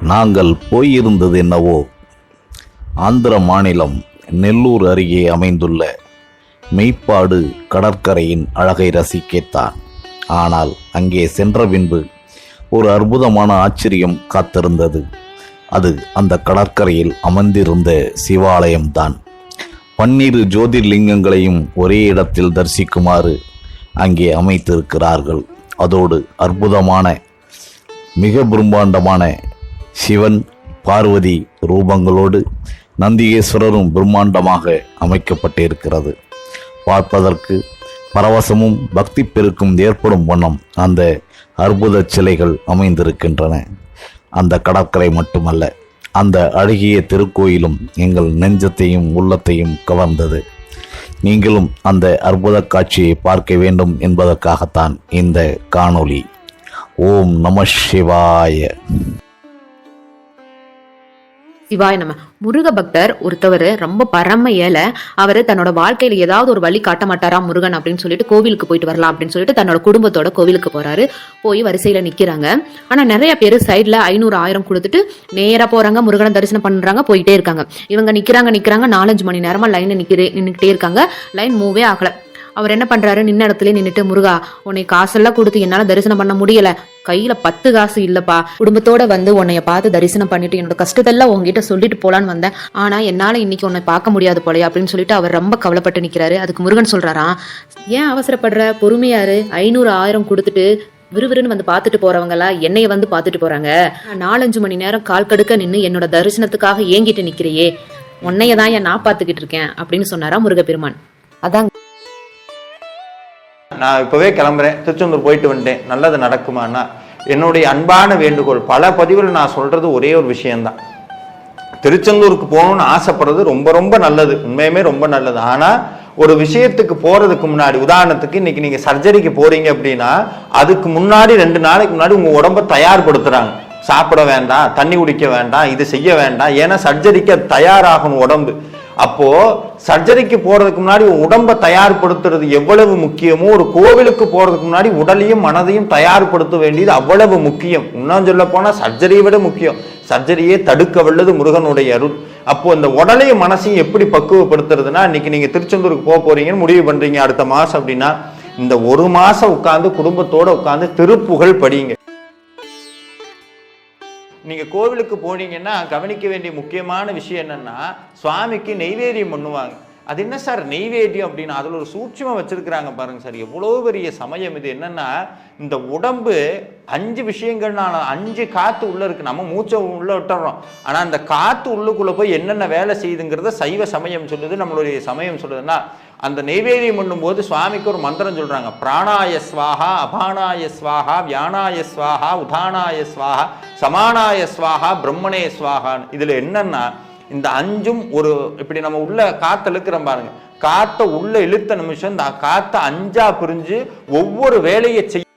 நாங்கள் போயிருந்தது என்னவோ? ஆந்திர மாநிலம் நெல்லூர் அருகே அமைந்துள்ள மெய்ப்பாடு கடற்கரையின் அழகை ரசிக்கத்தான். ஆனால் அங்கே சென்ற பின்பு ஒரு அற்புதமான ஆச்சரியம் காத்திருந்தது. அது அந்த கடற்கரையில் அமர்ந்திருந்த சிவாலயம்தான். பன்னிரு ஜோதிர்லிங்கங்களையும் ஒரே இடத்தில் தரிசிக்குமாறு அங்கே அமைத்திருக்கிறார்கள். அதோடு அற்புதமான மிக பிரம்மாண்டமான சிவன் பார்வதி ரூபங்களோடு நந்திகேஸ்வரரும் பிரம்மாண்டமாக அமைக்கப்பட்டிருக்கிறது. பார்ப்பதற்கு பரவசமும் பக்தி பெருக்கும் ஏற்படும் வண்ணம் அந்த அற்புத சிலைகள் அமைந்திருக்கின்றன. அந்த கடற்கரை மட்டுமல்ல அந்த அழகிய திருக்கோயிலும் எங்கள் நெஞ்சத்தையும் உள்ளத்தையும் கவர்ந்தது. நீங்களும் அந்த அற்புத காட்சியை பார்க்க வேண்டும் என்பதற்காகத்தான் இந்த காணொளி. ஓம் நம சிவாய. சிவாய நம்ம முருக பக்தர் ஒருத்தவர் ரொம்ப பரம ஏழை அவர் தன்னோட வாழ்க்கையில ஏதாவது ஒரு வழி காட்ட மாட்டாரா முருகன் அப்படின்னு சொல்லிட்டு கோவிலுக்கு போயிட்டு வரலாம் அப்படின்னு சொல்லிட்டு தன்னோட குடும்பத்தோட கோவிலுக்கு போறாரு. போய் வரிசையில நிக்கிறாங்க. ஆனா நிறைய பேர் சைட்ல ஐநூறு ஆயிரம் கொடுத்துட்டு நேரா போறாங்க முருகனை தரிசனம் பண்றாங்க போயிட்டே இருக்காங்க. இவங்க நிக்கிறாங்க நிக்கிறாங்க நாலஞ்சு மணி நேரமா லைன்ல நிக்கிறே நின்னுக்கிட்டே இருக்காங்க. லைன் மூவே ஆகல. அவர் என்ன பண்றாரு? நின்ன இடத்துல நின்றுட்டு முருகா உன்னை காசெல்லாம் கொடுத்து என்னால தரிசனம் பண்ண முடியல. கையில பத்து காசு இல்லப்பா. குடும்பத்தோட வந்து உன்னைய பார்த்து தரிசனம் பண்ணிட்டு என்னோட கஷ்டத்தெல்லாம் உங்ககிட்ட சொல்லிட்டு போலான்னு வந்தேன். ஆனா என்னால இன்னைக்கு உன்னை பார்க்க முடியாது போலயே அப்படின்னு சொல்லிட்டு அவர் ரொம்ப கவலைப்பட்டு நிக்கிறாரு. அதுக்கு முருகன் சொல்றாராம் ஏன் அவசரப்படுற? பொறுமையாரு ஐநூறு ஆயிரம் கொடுத்துட்டு விறுவிறுன்னு வந்து பார்த்துட்டு போறவங்களா? என்னைய வந்து பார்த்துட்டு போறாங்க. நாலஞ்சு மணி நேரம் கால் கடுக்க நின்று என்னோட தரிசனத்துக்காக ஏங்கிட்டு நிக்கிறியே. உன்னைய தான் ஏன் நான் பார்த்துக்கிட்டு இருக்கேன்? அப்படின்னு சொன்னாரா முருகப்பெருமான். அதான் நான் இப்போவே கிளம்புறேன். திருச்செந்தூர் போயிட்டு வந்துட்டேன். நல்லது நடக்குமான்னா என்னுடைய அன்பான வேண்டுகோள். பல பதிவில் நான் சொல்கிறது ஒரே ஒரு விஷயந்தான் திருச்செந்தூருக்கு போகணும்னு ஆசைப்படுறது ரொம்ப ரொம்ப நல்லது. உண்மையுமே ரொம்ப நல்லது. ஆனால் ஒரு விஷயத்துக்கு போகிறதுக்கு முன்னாடி உதாரணத்துக்கு இன்னைக்கு நீங்கள் சர்ஜரிக்கு போகிறீங்க அப்படின்னா அதுக்கு முன்னாடி ரெண்டு நாளைக்கு முன்னாடி உங்கள் உடம்ப தயார்படுத்துகிறாங்க சாப்பிட வேண்டாம் தண்ணி குடிக்க வேண்டாம் இது செய்ய வேண்டாம். ஏன்னா சர்ஜரிக்கு அது தயாராகணும் உடம்பு. அப்போ சர்ஜரிக்கு போறதுக்கு முன்னாடி உடம்ப தயார்படுத்துறது எவ்வளவு முக்கியமோ ஒரு கோவிலுக்கு போறதுக்கு முன்னாடி உடலையும் மனதையும் தயார்படுத்த வேண்டியது அவ்வளவு முக்கியம். இன்னும் சொல்ல போனா சர்ஜரியை விட முக்கியம். சர்ஜரியே தடுக்க வல்லது முருகனுடைய அருள். அப்போ இந்த உடலையும் மனசையும் எப்படி பக்குவப்படுத்துறதுன்னா இன்னைக்கு நீங்க திருச்செந்தூருக்கு போக போறீங்கன்னு முடிவு பண்றீங்க அடுத்த மாசம் அப்படின்னா இந்த ஒரு மாசம் உட்காந்து குடும்பத்தோட உட்காந்து திருப்புகழ் படிங்க. நீங்கள் கோவிலுக்கு போனீங்கன்னா கவனிக்க வேண்டிய முக்கியமான விஷயம் என்னென்னா சுவாமிக்கு நெய்வேதியம் பண்ணுவாங்க. அது என்ன சார் நெய்வேத்தியம் அப்படின்னு அதில் ஒரு சூட்சமாக வச்சிருக்கிறாங்க பாருங்க சார். எவ்வளோ பெரிய சமயம் இது. என்னன்னா இந்த உடம்பு அஞ்சு விஷயங்கள்னால அஞ்சு காற்று உள்ளே இருக்குது நம்ம மூச்சை உள்ளே விட்டுறோம். ஆனால் அந்த காற்று உள்ளுக்குள்ளே போய் என்னென்ன வேலை செய்யுதுங்கிறத சைவ சமயம் சொல்லுது நம்மளுடைய சமயம் சொல்லுதுன்னா அந்த நெய்வேதியம் பண்ணும்போது சுவாமிக்கு ஒரு மந்திரம் சொல்கிறாங்க பிராணாய ஸ்வாகா அபானாய ஸ்வாகா வியானாய ஸ்வாஹா உதானாய ஸ்வாகா சமானாய ஸ்வாகா பிரம்மணே ஸ்வாஹான்னு. இதில் என்னென்னா இந்த அஞ்சும் ஒரு இப்படி நம்ம உள்ள காத்த இழுக்கிறோம் பாருங்க. காத்த உள்ள இழுத்த நிமிஷம் இந்த காத்த அஞ்சா பிரிஞ்சு ஒவ்வொரு வேலையை செய்ய